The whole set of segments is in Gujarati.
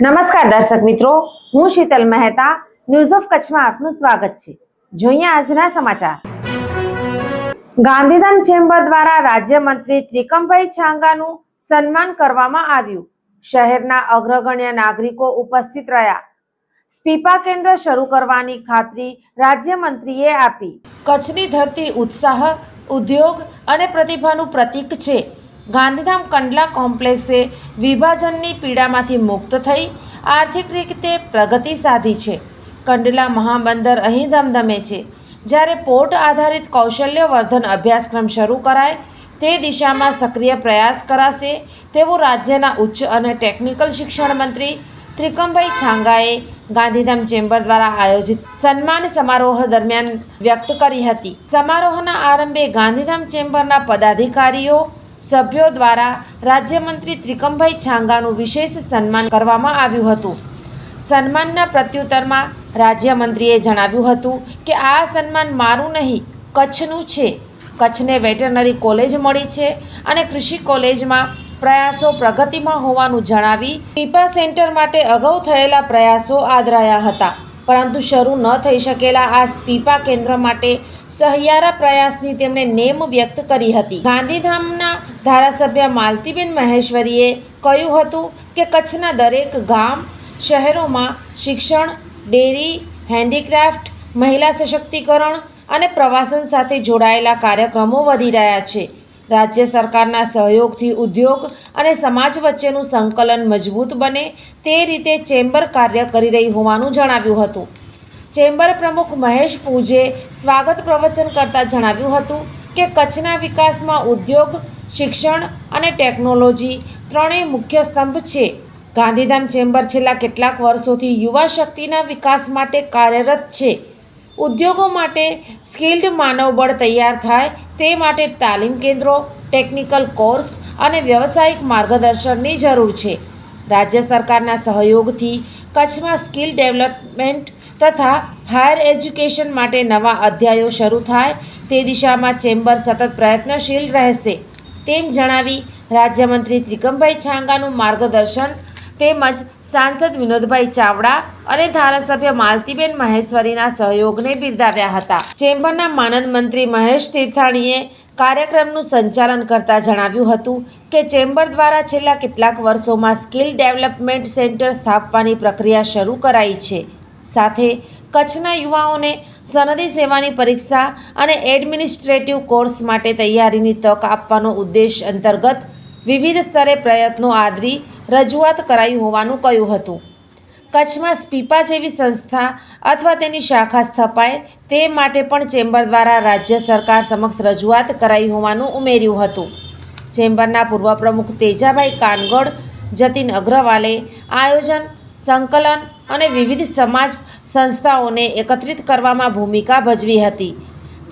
નમસ્કાર દર્શક મિત્રો, હું શીતલ મહેતા ન્યૂઝ ઓફ કચ્છમાં આપનું સ્વાગત છે. જોઈએ આજના સમાચાર. ગાંધીધામ ચેમ્બર દ્વારા રાજ્યમંત્રી ત્રિકમભાઈ છાંગાનું સન્માન કરવામાં આવ્યું. શહેરના અગ્રગણ્ય નાગરિકો ઉપસ્થિત રહ્યા. સ્પીપા કેન્દ્ર શરૂ કરવાની ખાતરી રાજ્યમંત્રીએ આપી. કચ્છની ધરતી ઉત્સાહ, ઉદ્યોગ અને પ્રતિભાનું પ્રતીક છે. ગાંધીધામ કંડલા કોમ્પ્લેક્સે વિભાજનની પીડામાંથી મુક્ત થઈ આર્થિક રીતે પ્રગતિ સાધી છે. કંડલા મહાબંદર અહીં ધમધમે છે. જ્યારે પોર્ટ આધારિત કૌશલ્યવર્ધન અભ્યાસક્રમ શરૂ કરાય, તે દિશામાં સક્રિય પ્રયાસ કરાશે તેવું રાજ્યના ઉચ્ચ અને ટેકનિકલ શિક્ષણ મંત્રી ત્રિકમભાઈ છાંગાએ ગાંધીધામ ચેમ્બર દ્વારા આયોજિત સન્માન સમારોહ દરમિયાન વ્યક્ત કરી હતી. સમારોહના આરંભે ગાંધીધામ ચેમ્બરના પદાધિકારીઓ સભ્યો દ્વારા રાજ્યમંત્રી ત્રિકમભાઈ છાંગાનું વિશેષ સન્માન કરવામાં આવ્યું હતું. સન્માનના પ્રત્યુત્તરમાં રાજ્યમંત્રીએ જણાવ્યું હતું કે, આ સન્માન મારું નહીં, કચ્છનું છે. કચ્છને વેટરનરી કોલેજ મળી છે અને કૃષિ કોલેજમાં પ્રયાસો પ્રગતિમાં હોવાનું જણાવી પીપા સેન્ટર માટે અગાઉ થયેલા પ્રયાસો આદરાયા હતા. પરંતુ શરૂ ન થઈ શકેલા આ પીપા કેન્દ્ર માટે સહિયારા પ્રયાસની તેમણે નેમ વ્યક્ત કરી હતી. ગાંધીધામના ધારાસભ્ય માલતીબેન મહેશ્વરીએ કહ્યું હતું કે કચ્છના દરેક ગામ, શહેરોમાં શિક્ષણ, ડેરી, હેન્ડીક્રાફ્ટ, મહિલા સશક્તિકરણ અને પ્રવાસન સાથે જોડાયેલા કાર્યક્રમો વધી રહ્યા છે. રાજ્ય સરકારના સહયોગથી ઉદ્યોગ અને સમાજ વચ્ચેનું સંકલન મજબૂત બને તે રીતે ચેમ્બર કાર્ય કરી રહી હોવાનું જણાવ્યું હતું. ચેમ્બર પ્રમુખ મહેશ પૂજે સ્વાગત પ્રવચન કરતાં જણાવ્યું હતું કે કચ્છના વિકાસમાં ઉદ્યોગ, શિક્ષણ અને ટેકનોલોજી ત્રણેય મુખ્ય સ્તંભ છે. ગાંધીધામ ચેમ્બર છેલ્લા કેટલાક વર્ષોથી યુવા શક્તિના વિકાસ માટે કાર્યરત છે. ઉદ્યોગો માટે સ્કિલ્ડ માનવબળ તૈયાર થાય તે માટે તાલીમ કેન્દ્રો, ટેકનિકલ કોર્સ અને વ્યવસાયિક માર્ગદર્શનની જરૂર છે. રાજ્ય સરકારના સહયોગથી કચ્છમાં સ્કિલ ડેવલપમેન્ટ તથા હાયર એજ્યુકેશન માટે નવા અધ્યાયો શરૂ થાય તે દિશામાં ચેમ્બર સતત પ્રયત્નશીલ રહેશે. તેમ જણાવી રાજ્યમંત્રી ત્રિકમભાઈ છાંગાનું માર્ગદર્શન તેમજ સાંસદ વિનોદભાઈ ચાવડા અને ધારાસભ્ય માલતીબેન મહેશ્વરીના સહયોગને બિરદાવ્યા હતા. ચેમ્બરના માનદ મંત્રી મહેશ તીર્થાણીએ કાર્યક્રમનું સંચાલન કરતા જણાવ્યું હતું કે ચેમ્બર દ્વારા છેલ્લા કેટલાક વર્ષોમાં સ્કિલ ડેવલપમેન્ટ સેન્ટર સ્થાપવાની પ્રક્રિયા શરૂ કરાઈ છે. સાથે કચ્છના યુવાઓને સનદી સેવાની પરીક્ષા અને એડમિનિસ્ટ્રેટિવ કોર્સ માટે તૈયારીની તક આપવાનો ઉદ્દેશ અંતર્ગત વિવિધ સ્તરે પ્રયત્નો આદરી રજૂઆત કરાઈ હોવાનું કહ્યું હતું. કચ્છમાં સ્પીપા જેવી સંસ્થા અથવા તેની શાખા સ્થપાય તે માટે પણ ચેમ્બર દ્વારા રાજ્ય સરકાર સમક્ષ રજૂઆત કરાઈ હોવાનું ઉમેર્યું હતું. ચેમ્બરના પૂર્વ પ્રમુખ તેજાભાઈ કાનગડ જતીન અગ્રવાલે આયોજન, સંકલન અને વિવિધ સમાજ સંસ્થાઓને એકત્રિત કરવામાં ભૂમિકા ભજવી હતી.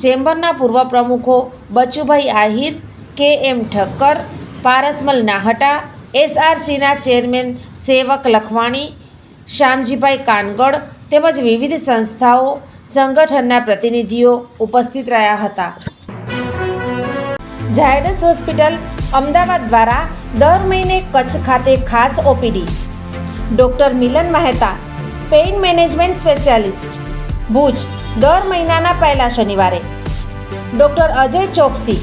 ચેમ્બરના પૂર્વ પ્રમુખો બચુભાઈ આહિર, કે એમ ઠક્કર, પારસમલ નાહટા એસઆરસીના ચેરમેન સેવક લખવાણી, શ્યામજીભાઈ કાનગડ તેમજ વિવિધ સંસ્થાઓ, સંગઠનના પ્રતિનિધિઓ ઉપસ્થિત રહ્યા હતા. ઝાયડસ હોસ્પિટલ અમદાવાદ દ્વારા દર મહિને કચ્છ ખાતે ખાસ OPD. Doctor Milan Mehta, pain management specialist. Bhuj, દર મહિનાના પહેલા શનિવારે. ડૉક્ટર અજય ચોકસી